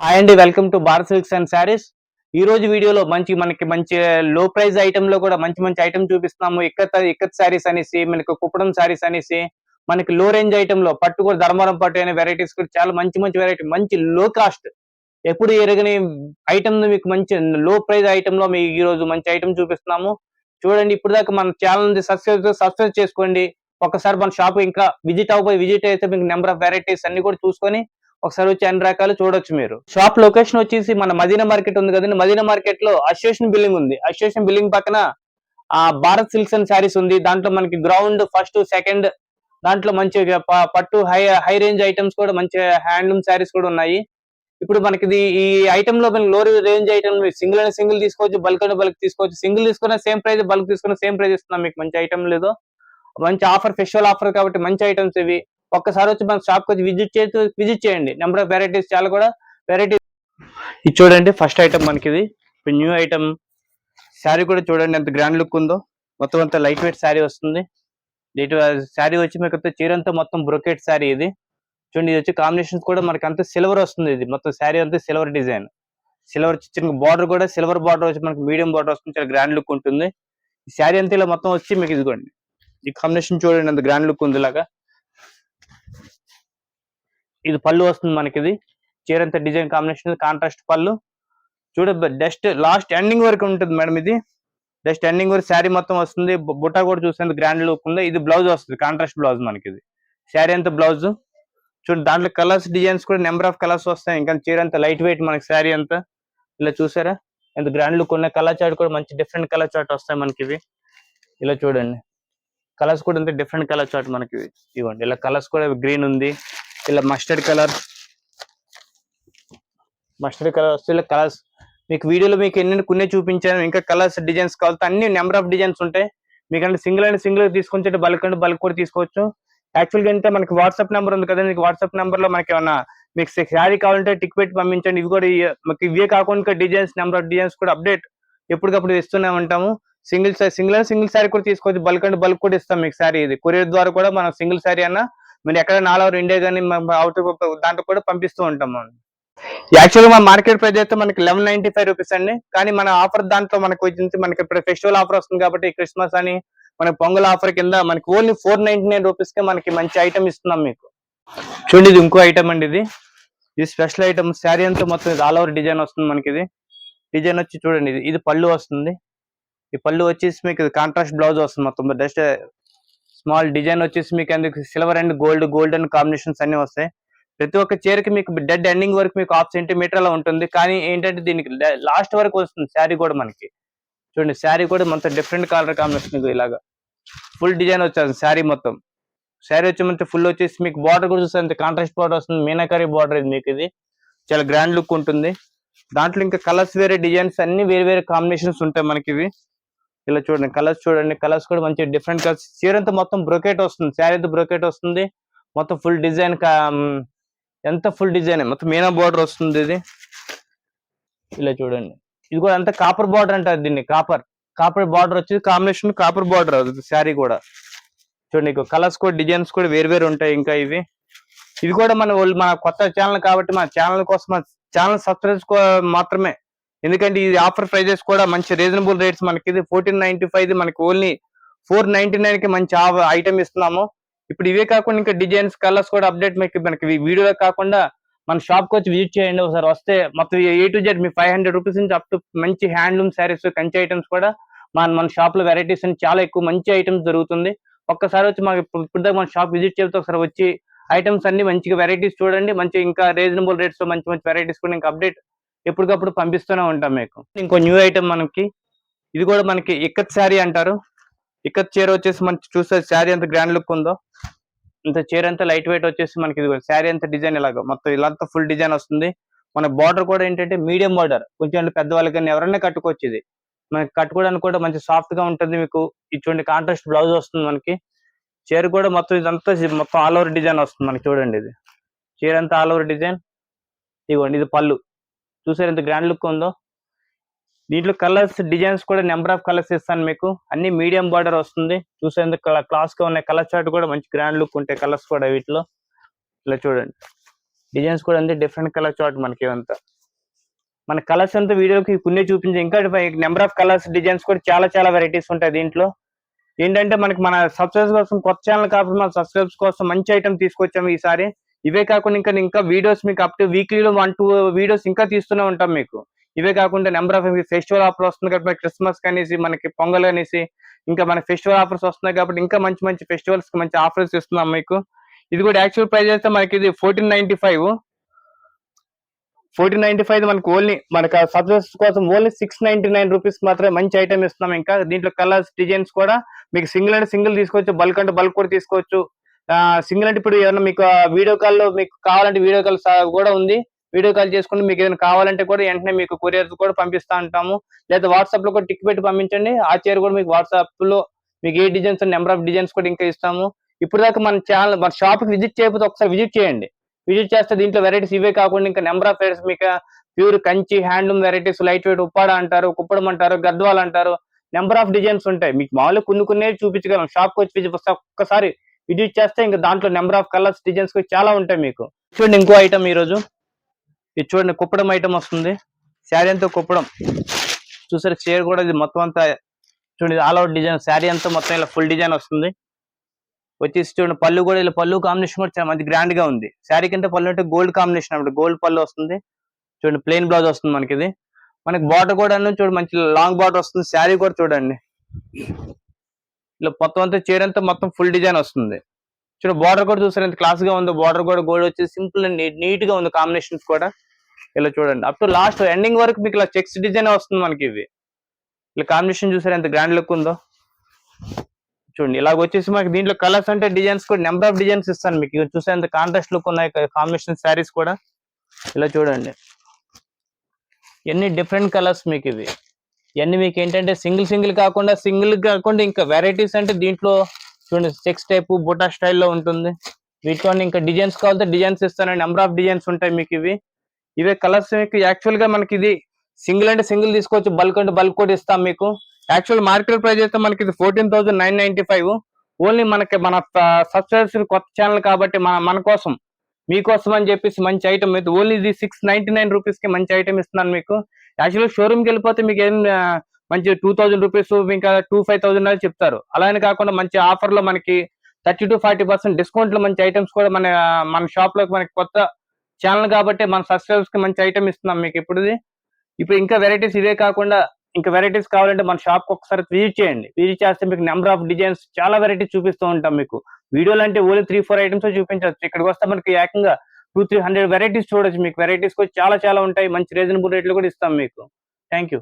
Hi అండి welcome to Bharat silks and sarees ఈ రోజు వీడియోలో మంచి మనకి మంచి లో ప్రైస్ ఐటమ్లో కూడా మంచి మంచి ఐటమ్ చూపిస్తున్నాము. ఇక్కత్ ఇక్కత్ శారీస్ అనేసి మనకి కుప్పడం శారీస్ అనేసి మనకి లో రేంజ్ ఐటమ్లో పట్టు కూడా ధర్మవరం పట్టు అనే వెరైటీస్ కూడా చాలా మంచి మంచి వెరైటీ మంచి లో కాస్ట్ ఎప్పుడు ఎరగని ఐటమ్ మీకు మంచి లో ప్రైస్ ఐటమ్లో మీకు ఈ రోజు మంచి ఐటమ్ చూపిస్తున్నాము. చూడండి ఇప్పుడు దాకా మన ఛానల్ సబ్స్క్రైబ్ సబ్స్క్రైబ్ చేసుకోండి. ఒకసారి మన షాప్ ఇంకా విజిట్ అవ్వబోయి విజిట్ అయితే మీకు నెంబర్ ఆఫ్ వెరైటీస్ అన్ని కూడా చూసుకొని ఒకసారి వచ్చి అన్ని రకాలు చూడొచ్చు మీరు. షాప్ లొకేషన్ వచ్చేసి మన మదీనా మార్కెట్ ఉంది కదండి. మదీనా మార్కెట్లో అసోసియేషన్ బిల్డింగ్ ఉంది. అసోసియేషన్ బిల్డింగ్ పక్కన ఆ భారత్ సిల్క్స్ అండ్ శారీస్ ఉంది. దాంట్లో మనకి గ్రౌండ్ ఫస్ట్ సెకండ్ దాంట్లో మంచి పట్టు హై హై రేంజ్ ఐటమ్స్ కూడా మంచి హ్యాండ్లూమ్ శారీస్ కూడా ఉన్నాయి. ఇప్పుడు మనకి ఈ ఐటమ్లో మనకి లో రేంజ్ ఐటమ్ సింగిల్ అయినా సింగిల్ తీసుకోవచ్చు బల్క్ అయినా బల్క్ తీసుకోవచ్చు. సింగిల్ తీసుకున్న సేమ్ ప్రైస్ బల్క్ తీసుకున్న సేమ్ ప్రైస్ ఇస్తున్నాం మీకు. మంచి ఐటమ్ లేదు. మంచి ఆఫర్ ఫెస్టివల్ ఆఫర్ కాబట్టి మంచి ఐటమ్స్ ఇవి. ఒక్కసారి వచ్చి మన షాప్కి వచ్చి విజిట్ చేసి విజిట్ చేయండి. నెంబర్ ఆఫ్ వెరైటీస్ చాలా కూడా. వెరైటీస్ ఇది చూడండి ఫస్ట్ ఐటమ్ మనకి ఇది న్యూ ఐటమ్ శారీ కూడా చూడండి ఎంత గ్రాండ్ లుక్ ఉందో. మొత్తం అంతా లైట్ వెయిట్ శారీ వస్తుంది. శారీ వచ్చి మీకు అంతా చీరంతా మొత్తం బ్రొకెట్ శారీ ఇది. చూడండి ఇది వచ్చి కాంబినేషన్ కూడా మనకి అంత సిల్వర్ వస్తుంది ఇది. మొత్తం శారీ అంతా సిల్వర్ డిజైన్ సిల్వర్ చిన్న బార్డర్ కూడా సిల్వర్ బార్డర్ వచ్చి మనకి మీడియం బార్డర్ వస్తుంది. చాలా గ్రాండ్ లుక్ ఉంటుంది. ఈ శారీ అంతా ఇలా మొత్తం వచ్చి మీకు ఇదిగోండి. ఈ కాంబినేషన్ చూడండి అంత గ్రాండ్ లుక్ ఉంది ఇలాగా. ఇది పళ్ళు వస్తుంది మనకి ఇది చీరంత డిజైన్ కాంబినేషన్ కాంట్రాస్ట్ పళ్ళు. చూడ జస్ట్ లాస్ట్ ఎండింగ్ వరకు ఉంటుంది మేడం ఇది. జస్ట్ ఎండింగ్ వరకు శారీ మొత్తం వస్తుంది. బుట్ట కూడా చూసేంత గ్రాండ్ లుక్ ఉంది. ఇది బ్లౌజ్ వస్తుంది. కాంట్రాస్ట్ బ్లౌజ్ మనకి ఇది శారీ అంతా బ్లౌజ్. చూడండి దాంట్లో కలర్స్ డిజైన్స్ కూడా నెంబర్ ఆఫ్ కలర్స్ వస్తాయి. ఇంకా చీర అంతా లైట్ వెయిట్ మనకి శారీ అంతా. ఇలా చూసారా? ఎంత గ్రాండ్ లుక్ ఉన్న కలర్ చార్ట్ కూడా మంచి డిఫరెంట్ కలర్ చార్ట్ వస్తాయి మనకి ఇవి ఇలా చూడండి. కలర్స్ కూడా అంతే డిఫరెంట్ కలర్ చార్ట్ మనకి ఇవ్వండి. ఇలా కలర్స్ కూడా గ్రీన్ ఉంది. ఇలా మస్టర్డ్ కలర్ మస్టర్డ్ కలర్ వస్తే కలర్స్ మీకు వీడియోలో మీకు ఎన్ని కొన్ని చూపించాను. ఇంకా కలర్స్ డిజైన్స్ కావాలి అన్ని నెంబర్ ఆఫ్ డిజైన్స్ ఉంటాయి. మీకంటే సింగిల్ అండ్ సింగిల్ తీసుకొని బల్క్ అంటే బల్క్ కూడా తీసుకోవచ్చు. యాక్చువల్గా అంటే మనకి వాట్సాప్ నెంబర్ ఉంది కదా మీకు వాట్సాప్ నెంబర్లో మనకి ఏమన్నా మీకు శారీ కావాలంటే టిక్ పెట్టి పంపించండి. ఇవి కూడా ఇయ్య- మీకు ఇవే కాకుండా డిజైన్స్ నెంబర్ ఆఫ్ డిజైన్స్ కూడా అప్డేట్ ఎప్పటికప్పుడు ఇస్తూనే ఉంటాము. Single single and single sari కూడా తీసుకోవచ్చు. బల్క్ అండ్ బల్క్ కూడా ఇస్తాం మీకు శారీ ఇది. కొరియర్ ద్వారా కూడా మనం సింగిల్ శారీ అన్న మీరు ఎక్కడ నాలుగు రెండే కానీ అవుట్ దాంట్లో కూడా పంపిస్తూ ఉంటాం మనం. యాక్చువల్గా మన మార్కెట్ ప్రైస్ అయితే మనకి లెవెన్ నైన్టీ ఫైవ్ రూపీస్ అండి. కానీ మన ఆఫర్ దాంట్లో మనకి వచ్చింది మనకి ఇప్పుడు ఫెస్టివల్ ఆఫర్ వస్తుంది కాబట్టి క్రిస్మస్ అని మన పొంగల్ ఆఫర్ కింద మనకి ఓన్లీ ఫోర్ నైన్టీ నైన్ రూపీస్కి మనకి మంచి ఐటమ్ ఇస్తున్నాం మీకు. చూడండి ఇది ఇంకో ఐటమ్ అండి ఇది. ఇది స్పెషల్ ఐటమ్ శారీ అంతా మొత్తం ఇది ఆల్ ఓవర్ డిజైన్ వస్తుంది మనకి ఇది. డిజైన్ వచ్చి చూడండి ఇది. ఇది పళ్ళు వస్తుంది. ఈ పళ్ళు వచ్చేసి మీకు కాంట్రాస్ట్ బ్లౌజ్ వస్తుంది మొత్తం. జస్ట్ స్మాల్ డిజైన్ వచ్చేసి మీకు అందుకు silver and gold golden combinations అన్ని వస్తాయి. ప్రతి ఒక్క చీరకి మీకు డెడ్ ఎండింగ్ వరకు మీకు హాఫ్ సెంటీమీటర్ అలా ఉంటుంది. కానీ ఏంటంటే దీనికి లాస్ట్ వరకు వస్తుంది శారీ కూడా మనకి. చూడండి శారీ కూడా మొత్తం డిఫరెంట్ కలర్ కాంబినేషన్ ఇలాగా. ఫుల్ డిజైన్ వచ్చేది శారీ మొత్తం. శారీ వచ్చి మంచి ఫుల్ వచ్చేసి మీకు బార్డర్ కూడా చూస్తే కాంట్రాస్ట్ బార్డర్ వస్తుంది. మీనాకరీ బార్డర్ ఇది మీకు ఇది. చాలా గ్రాండ్ లుక్ ఉంటుంది. దాంట్లో ఇంకా కలర్స్ వేరే డిజైన్స్ అన్ని వేరే వేరే కాంబినేషన్స్ ఉంటాయి మనకి ఇవి. ఇలా చూడండి కలర్స్ చూడండి. కలర్స్ కూడా మంచి డిఫరెంట్ కలర్స్ చీర అంతా మొత్తం బ్రొకెట్ వస్తుంది. శారీ అంతా బ్రొకెట్ వస్తుంది. మొత్తం ఫుల్ డిజైన్ ఎంత ఫుల్ డిజైన్ మొత్తం మీనా బార్డర్ వస్తుంది ఇది. ఇలా చూడండి. ఇది కూడా అంత కాపర్ బార్డర్ అంటారు దీన్ని కాపర్ కాపర్ బార్డర్ వచ్చి కాంబినేషన్ కాపర్ బార్డర్ శారీ కూడా. చూడండి కలర్స్ కూడా డిజైన్స్ కూడా వేరు వేరు ఉంటాయి ఇంకా ఇవి. ఇది కూడా మన మన కొత్త ఛానల్ కాబట్టి మన ఛానల్ కోసం మన ఛానల్ సబ్స్క్రైబ్ మాత్రమే ఎందుకంటే ఇది ఆఫర్ ప్రైజెస్ కూడా మంచి రీజనబుల్ రేట్స్ మనకి. ఇది ఫోర్టీన్ నైన్టీ ఫైవ్ మనకి ఓన్లీ ఫోర్ నైన్టీ నైన్కి మంచి ఐటమ్ ఇస్తున్నాము. ఇప్పుడు ఇవే కాకుండా ఇంకా డిజైన్స్ కలర్స్ కూడా అప్డేట్ మీకు మనకి వీడియోలో కాకుండా మన షాప్కి వచ్చి విజిట్ చేయండి. ఒకసారి వస్తే మొత్తం ఏ టు జెడ్ మీ ఫైవ్ హండ్రెడ్ రూపీస్ నుంచి అప్ టు మంచి హ్యాండ్లూమ్ శారీస్ కంచి ఐటమ్స్ కూడా మన మన షాప్లో వెరైటీస్ అని చాలా ఎక్కువ మంచి ఐటమ్స్ దొరుకుతుంది. ఒక్కసారి వచ్చి మాకు ఇప్పుడు మన షాప్ విజిట్ చేస్తే ఒకసారి వచ్చి ఐటమ్స్ అన్ని మంచిగా వెరైటీస్ చూడండి. మంచి ఇంకా రీజనబుల్ రేట్స్ మంచి మంచి వెరైటీస్ కూడా ఇంకా అప్డేట్ ఎప్పటికప్పుడు పంపిస్తూనే ఉంటాం మీకు. ఇంకో న్యూ ఐటమ్ మనకి ఇది కూడా మనకి ఇక్కత్ శారీ అంటారు. ఇక్కత్ చీర వచ్చేసి మనకి చూస్తే శారీ ఎంత గ్రాండ్ లుక్ ఉందో ఇంత చీర అంతా లైట్ వెయిట్ వచ్చేసి మనకి ఇది శారీ అంత డిజైన్ ఇలాగ మొత్తం ఇలాంతా ఫుల్ డిజైన్ వస్తుంది. మన బార్డర్ కూడా ఏంటంటే మీడియం బార్డర్ కొంచెం పెద్దవాళ్ళకి కానీ ఎవరైనా కట్టుకోవచ్చు ఇది. మనకి కట్టుకోవడానికి కూడా మంచి సాఫ్ట్గా ఉంటుంది మీకు. ఇటువంటి కాంట్రాస్ట్ బ్లౌజ్ వస్తుంది మనకి. చీర కూడా మొత్తం ఇదంతా మొత్తం ఆల్ ఓవర్ డిజైన్ వస్తుంది మనకి చూడండి ఇది. చీర అంతా ఆల్ ఓవర్ డిజైన్ ఇదిగోండి ఇది పళ్ళు. చూసారు ఎంత గ్రాండ్ లుక్ ఉందో? దీంట్లో కలర్స్ డిజైన్స్ కూడా నెంబర్ ఆఫ్ కలర్స్ ఇస్తాను మీకు. అన్ని మీడియం బార్డర్ వస్తుంది. చూసేందుకు క్లాస్గా ఉన్నాయి కలర్ చార్ట్ కూడా మంచి గ్రాండ్ లుక్ ఉంటాయి కలర్స్ కూడా వీటిలో. ఇలా చూడండి. డిజైన్స్ కూడా అంతే డిఫరెంట్ కలర్ చార్ట్ మనకి ఇవంతా. మన కలర్స్ అంతా వీడియోకి కొన్ని చూపించి ఇంకా నెంబర్ ఆఫ్ కలర్స్ డిజైన్స్ కూడా చాలా చాలా వెరైటీస్ ఉంటాయి దీంట్లో. ఏంటంటే మనకి మన సబ్స్క్రైబ్స్ కోసం కొత్త ఛానల్ కాబట్టి మన సబ్స్క్రైబ్స్ కోసం మంచి ఐటమ్ తీసుకొచ్చాము ఈసారి. ఇవే కాకుండా ఇంకా ఇంకా వీడియోస్ మీకు అప్ టు వీక్లీలో వన్ టూ వీడియోస్ ఇంకా తీస్తూనే ఉంటాం మీకు. ఇవే కాకుండా నెంబర్ ఆఫ్ ఫెస్టివల్ ఆఫర్ వస్తుంది కాబట్టి క్రిస్మస్ అనేసి మనకి పొంగల్ అనేసి ఇంకా మన ఫెస్టివల్ ఆఫర్స్ వస్తున్నాయి కాబట్టి ఇంకా మంచి మంచి ఫెస్టివల్స్కి మంచి ఆఫర్స్ ఇస్తున్నాం మీకు. ఇది కూడా యాక్చువల్ ప్రైస్ అయితే మనకి ఇది fourteen ninety five fourteen ninety five మనకి ఓన్లీ మనకి సబ్జెక్ట్స్ కోసం only six ninety nine rupees మాత్రమే మంచి ఐటమ్ ఇస్తున్నాం ఇంకా. దీంట్లో కలర్స్ డిజైన్స్ కూడా మీకు సింగిల్ అంటే సింగిల్ తీసుకోవచ్చు బల్క్ అంటే బల్క్ కూడా తీసుకోవచ్చు. సింగిల్ అంటే ఇప్పుడు ఏమన్నా మీకు వీడియో కాల్లో మీకు కావాలంటే వీడియో కాల్ కూడా ఉంది. వీడియో కాల్ చేసుకుని మీకు ఏదైనా కావాలంటే కూడా వెంటనే మీకు కొరియర్ కూడా పంపిస్తా ఉంటాము. లేదా వాట్సాప్లో కూడా టిక్ పెట్టి పంపించండి. ఆ చీర కూడా మీకు వాట్సాప్లో మీకు ఏ డిజైన్స్ నెంబర్ ఆఫ్ డిజైన్స్ కూడా ఇంకా ఇస్తాము. ఇప్పుడు దాకా మన ఛానల్ మన షాప్కి విజిట్ చేయకపోతే ఒకసారి విజిట్ చేయండి. విజిట్ చేస్తే దీంట్లో వెరైటీస్ ఇవే కాకుండా ఇంకా నెంబర్ ఆఫ్ వెరైటీస్ మీకు pure Kanchi handloom varieties light weight Uppada అంటారు కుప్పడం అంటారు గద్వాల్ అంటారు. నెంబర్ ఆఫ్ డిజైన్స్ ఉంటాయి. మీకు మామూలుగా కొన్ని కొన్ని చూపించగలం. షాప్కి వచ్చి ఒక్కసారి ఇది చేస్తే ఇంకా దాంట్లో నెంబర్ ఆఫ్ కలర్స్ డిజైన్స్ చాలా ఉంటాయి మీకు. చూడండి ఇంకో ఐటమ్ ఈ రోజు ఇది చూడండి కుప్పడం ఐటమ్ వస్తుంది. శారీ అంతా కుప్పడం. చూసారు చీర కూడా ఇది మొత్తం అంతా చూడండి ఆల్ అవుట్ డిజైన్ శారీ అంతా మొత్తం ఇలా ఫుల్ డిజైన్ వస్తుంది. వచ్చేసి చూడండి పళ్ళు కూడా ఇలా పళ్ళు కాంబినేషన్ కూడా చాలా మంచి గ్రాండ్గా ఉంది. శారీ కింద పళ్ళు అంటే గోల్డ్ కాంబినేషన్ అన్నమాట. గోల్డ్ పళ్ళు వస్తుంది. చూడండి ప్లెయిన్ బ్లౌజ్ వస్తుంది మనకి ఇది మనకి బార్డర్ కూడా చూడండి మంచి లాంగ్ బార్డర్ వస్తుంది. శారీ కూడా చూడండి. ఇలా మొత్తం అంతా చీర అంతా మొత్తం ఫుల్ డిజైన్ వస్తుంది. చూడండి బార్డర్ కూడా చూసారు? ఎంత క్లాస్గా ఉందో బార్డర్ కూడా గోల్డ్ వచ్చి సింపుల్ అండ్ నీట్గా ఉంది కాంబినేషన్స్ కూడా. ఇలా చూడండి. అప్ టు లాస్ట్ ఎండింగ్ వరకు మీకు ఇలా చెక్స్ డిజైన్ వస్తుంది మనకి ఇవి. ఇలా కాంబినేషన్ చూసారు? ఎంత గ్రాండ్ లుక్ ఉందో. చూడండి ఇలాగ వచ్చేసి మనకి దీంట్లో కలర్స్ అంటే డిజైన్స్ కూడా నెంబర్ ఆఫ్ డిజైన్స్ ఇస్తాను మీకు. చూసే ఎంత కాంట్రాస్ట్ లుక్ ఉన్నాయి కాంబినేషన్ శారీస్ కూడా. ఇలా చూడండి. ఎన్ని డిఫరెంట్ కలర్స్ మీకు ఇవి. ఇవన్నీ మీకు ఏంటంటే సింగిల్ సింగిల్ కాకుండా సింగిల్ కాకుండా ఇంకా వెరైటీస్ అంటే దీంట్లో చూడండి చెక్స్ టైప్ బుటా స్టైల్లో ఉంటుంది. వీటిలో ఇంకా డిజైన్స్ కావాలంటే డిజైన్స్ ఇస్తాను నెంబర్ ఆఫ్ డిజైన్స్ ఉంటాయి మీకు ఇవి. ఇవే కలర్స్ మీకు యాక్చువల్గా మనకి ఇది సింగిల్ అంటే సింగిల్ తీసుకోవచ్చు. బల్క్ అంటే బల్క్ కూడా ఇస్తాం మీకు. యాక్చువల్ మార్కెట్ ప్రైస్ అయితే మనకి ఇది fourteen thousand nine ninety five only మనకి మన సబ్స్క్రైబర్స్ కొత్త ఛానల్ కాబట్టి మన మన కోసం మీకోసం అని చెప్పేసి మంచి ఐటమ్ అయితే ఓన్లీ ఇది సిక్స్ నైన్టీ నైన్ రూపీస్కి మంచి ఐటమ్ ఇస్తున్నాను మీకు. యాక్చువల్గా షోరూమ్కి వెళ్ళిపోతే మీకు ఏం మంచి టూ థౌసండ్ రూపీస్ ఇంకా టూ ఫైవ్ థౌసండ్ అని చెప్తారు. అలానే కాకుండా మంచి ఆఫర్లో మనకి థర్టీ టు ఫార్టీ పర్సెంట్ డిస్కౌంట్లో మంచి ఐటమ్స్ కూడా మన మన షాప్లో మనకి కొత్త ఛానల్ కాబట్టి మన సబ్స్క్రైబర్స్కి మంచి ఐటమ్ ఇస్తున్నాం మీకు ఇప్పుడుది ఇప్పుడు ఇంకా వెరైటీస్ ఇవే కాకుండా ఇంకా వెరైటీస్ కావాలంటే మన షాప్కి ఒకసారి విజిట్ చేయండి. విజిట్ చేస్తే మీకు నెంబర్ ఆఫ్ డిజైన్స్ చాలా వెరైటీస్ చూపిస్తూ ఉంటాం మీకు. వీడియోలు అంటే ఓన్లీ త్రీ ఫోర్ ఐటమ్స్ చూపించవచ్చు. ఇక్కడికి వస్తే మనకి ఏకంగా టూ త్రీ హండ్రెడ్ వెరైటీస్ చూడొచ్చు మీకు. వెరైటీస్ కూడా చాలా చాలా ఉంటాయి. మంచి రీజనబుల్ రేట్లు కూడా ఇస్తాం మీకు. Thank you